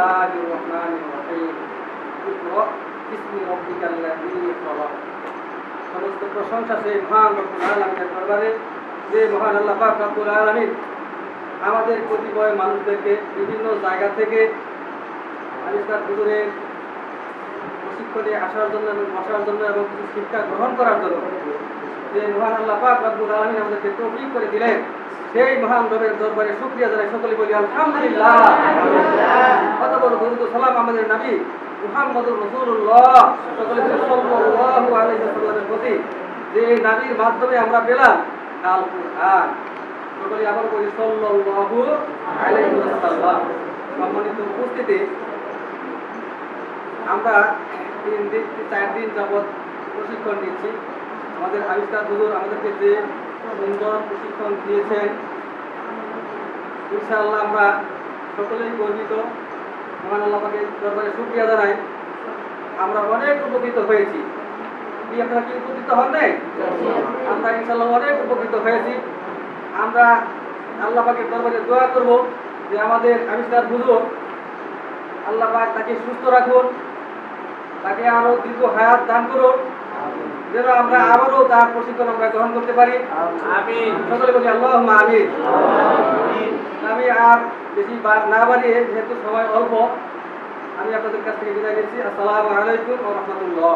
الله الرحمن الرحيم اقرأ باسم ربك الذي خلق সমস্ত প্রশংসা সেই মহান রব্বুল আলমিনের দরবারে যে মহান আল্লাহ পাক রব্বুল আলমিন আমাদের কতিপয় মানুষদেরকে বিভিন্ন জায়গা থেকে আবিষ্কার হুজুরের প্রশিক্ষণে আসার জন্য এবং বসার জন্য এবং কিছু শিক্ষা গ্রহণ করার জন্য যে মহান আল্লাহ পাক রব্বুল আলমিন আমাদেরকে তৌফিক করে দিলেন। সেই মহান রবের দরবারে শুক্রিয়া জানাই, সকলে বলি আলহামদুলিল্লাহ। কত বড় দরুদ সালাম আমাদের নবী মুহাম্মদুর রাসূলুল্লাহ। সকলে সাল্লাল্লাহু আলাইহি ওয়াসাল্লামের প্রতি যে এই নবীর মাধ্যমে আমরা পেলাম আল কুরআন সকলে আবার বলি সাল্লাল্লাহু আলাইহি ওয়াসাল্লাম। সম্মানিত উপস্থিতি, আমরা তিন দিন, চার দিন যাবৎ প্রশিক্ষণ নিচ্ছি। আমাদের আবিষ্কার হুজুর আমাদেরকে যে সুন্দর প্রশিক্ষণ দিয়েছেন, ইনশাআল্লাহ আমরা সকলেই গর্বিত। মহান আল্লাহ পাকে দরবারে শুক্রিয়া জানাই। আমরা অনেক উপকৃত হয়েছি। কি আপনারা কি উপকৃত হন নাই? আমরা ইনশাআল্লাহ অনেক উপকৃত হয়েছি। আমরা আল্লাহ পাকের দরবারে দোয়া করব যে আমাদের আবিষ্কার হুজুর আল্লাহ তাকে সুস্থ রাখুন, তাকে আরও দীর্ঘ হায়াত দান করুন। যেন আমরা আবারও তার প্রশিক্ষণ আমরা গ্রহণ করতে পারি। আমি সকলে বলি আল্লাহ আমিন। আমি আর বেশি বার না বাড়িয়ে যেহেতু সবাই অল্প আমি আপনাদের কাছ থেকে বিদায় নিচ্ছি। আসসালামু আলাইকুম রাহমাতুল্লাহ।